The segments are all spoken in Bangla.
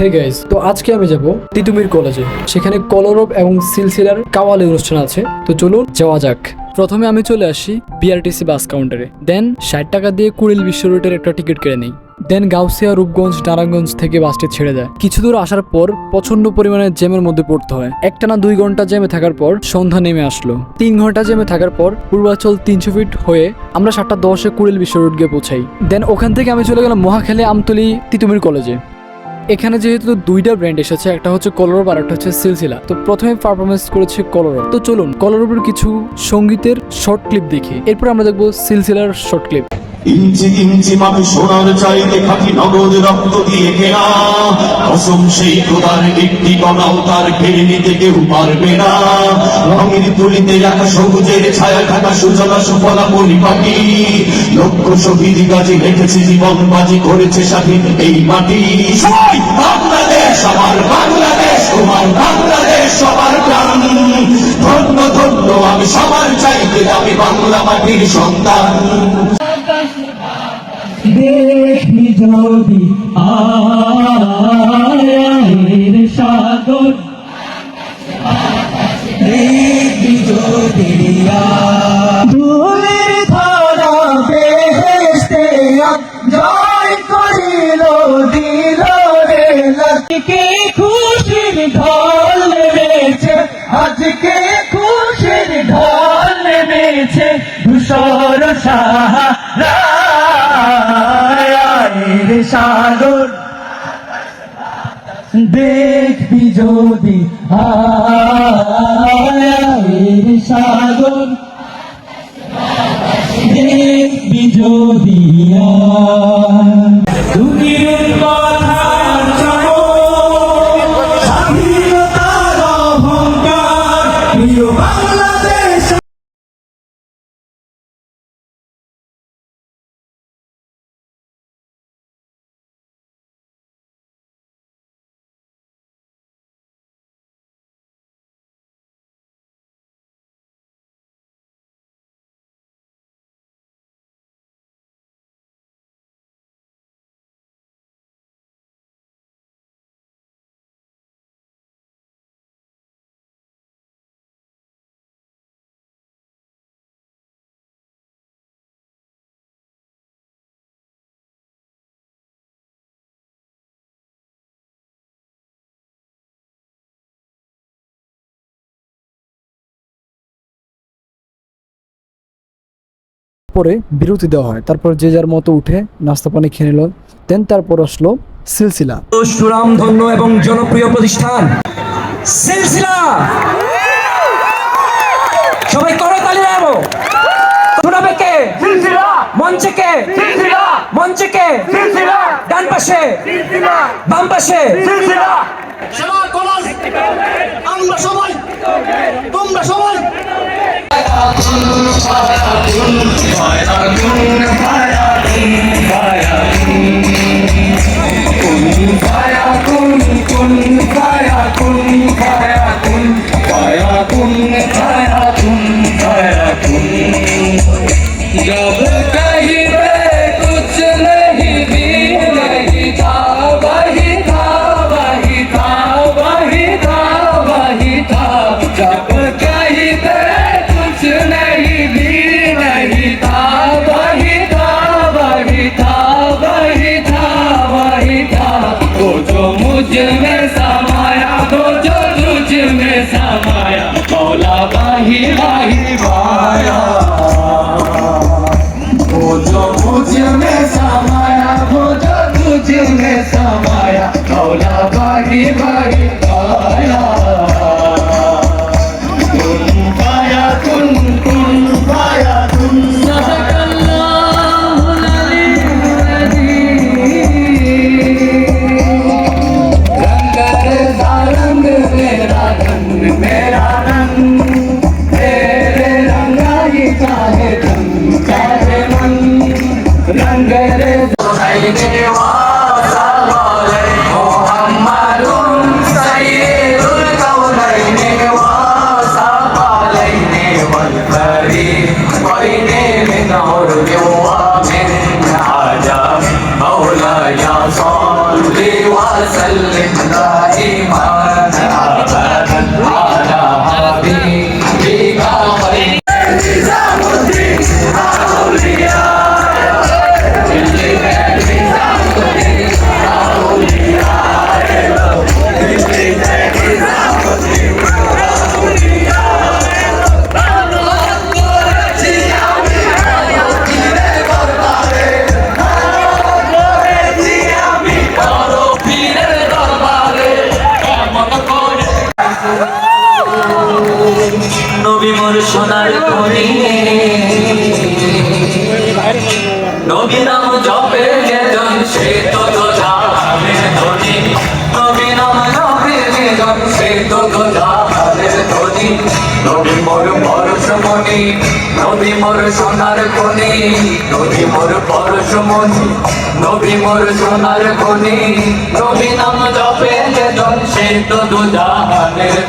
হে গাইজ তো আজকে আমি যাব তিতুমির কলেজে। সেখানে কলরব এবং সিলসিলার কাওয়ালি অনুষ্ঠান আছে। তো চলুন যাওয়া যাক। প্রথমে আমি চলে আসি বিআরটিসি বাস কাউন্টারে। দেন ষাট টাকা দিয়ে কুড়িল বিশ্ব রুটের একটা টিকিট কেড়ে নিই। দেন গাউসিয়া, রূপগঞ্জ, নারায়ণগঞ্জ থেকে বাসটি ছেড়ে দেয়। কিছু দূর আসার পর প্রচণ্ড পরিমাণে জ্যামের মধ্যে পড়তে হয়। একটানা দুই ঘণ্টা জ্যামে থাকার পর সন্ধ্যা নেমে আসলো। তিন ঘণ্টা জ্যামে থাকার পর পূর্বাচল তিনশো ফিট হয়ে আমরা সাতটা দশে কুড়িল বিশ্ব রুট গিয়ে পৌঁছাই। দেন ওখান থেকে আমি চলে গেলাম মহাখালী আমতলি তিতুমির কলেজে। এখানে যেহেতু দুইটা ব্র্যান্ড এসেছে, একটা হচ্ছে কলরব আর একটা হচ্ছে সিলসিলা তো প্রথমে পারফরমেন্স করেছে কলরব তো চলুন কলরবের কিছু সঙ্গীতের শর্ট ক্লিপ দেখি। এরপর আমরা দেখব সিলসিলার শর্ট ক্লিপ ইঞ্চি ইঞ্চি মাপে সোনার চাইতে খাকি নগদ রক্ত দিয়ে কেনা। অসম সেই খোদার একটি কণাও তার কেড়ে নিতে কেউ পারবে না। রঙের তুলিতে রাখা সবুজের ছায়া থাকা সুজলা সুফলা পরিপাটি। লক্ষ শহীদ গাছে রেখেছে জীবন, বাজি করেছে স্বাধীন এই মাটি। বাংলাদেশ আমার বাংলাদেশ, তোমার বাংলাদেশ, সবার প্রাণ। ধন্য ধন্য, আমি সবার চাইতে আমি বাংলা মাটির সন্তান। দেখি যদি আয়ের সাগর। দেখি যদি ধুলের ধারা বেহেস্তে জয় করিল, দিল রে আজকে খুশির ঢল নেমেছে, আজকে খুশির ঢল নেমেছে, ধূসর সাহারায়ের সাগর দেখবি যদি আয়ের সাগর দেখবি যদি তুমি পরে বিরতি দেওয়া হয়। তারপর যে যার মতো উঠে নাস্তা পানি খেয়ে নিল। দেন তারপর আসলো সিলসিলা। সুরামধন্য এবং জনপ্রিয় প্রতিষ্ঠান সিলসিলা। সবাই করো তালি দেবো শোনাবে কে? মঞ্চে কে? মঞ্চে কে? ডান পাশে? বাম পাশে? আমরা সবাই তোমরা সবাই माया नवला बागी बागी माया صل وسلم دائما. নবী নাম জপে যেজন, সে তো তো জাহানের ধনী। নবী নাম জপে যেজন, সে তো তো জাহানের ধনী। নবী মোর পরশমণি, নবী মোর সোনার খনি নবী মোর পরশমণি, নবী মোর সোনার খনি নবী নাম জপে সে তো তো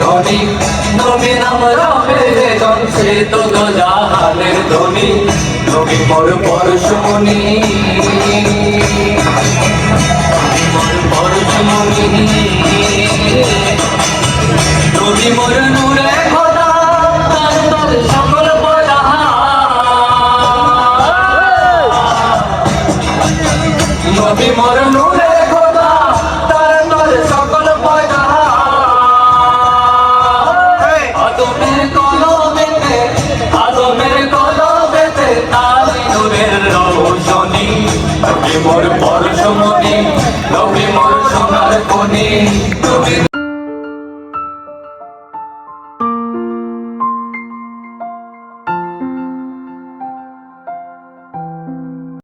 ধনী নবী নাম জপে যেজন সে তো তো ধনী নবী মোর পরশমণি মোর পরশমণি নবী মোর নূরে খোদা তার তার সকল নবী মোর নূরে মোর পরশমণি নবী মোর সোনার কোনি নবী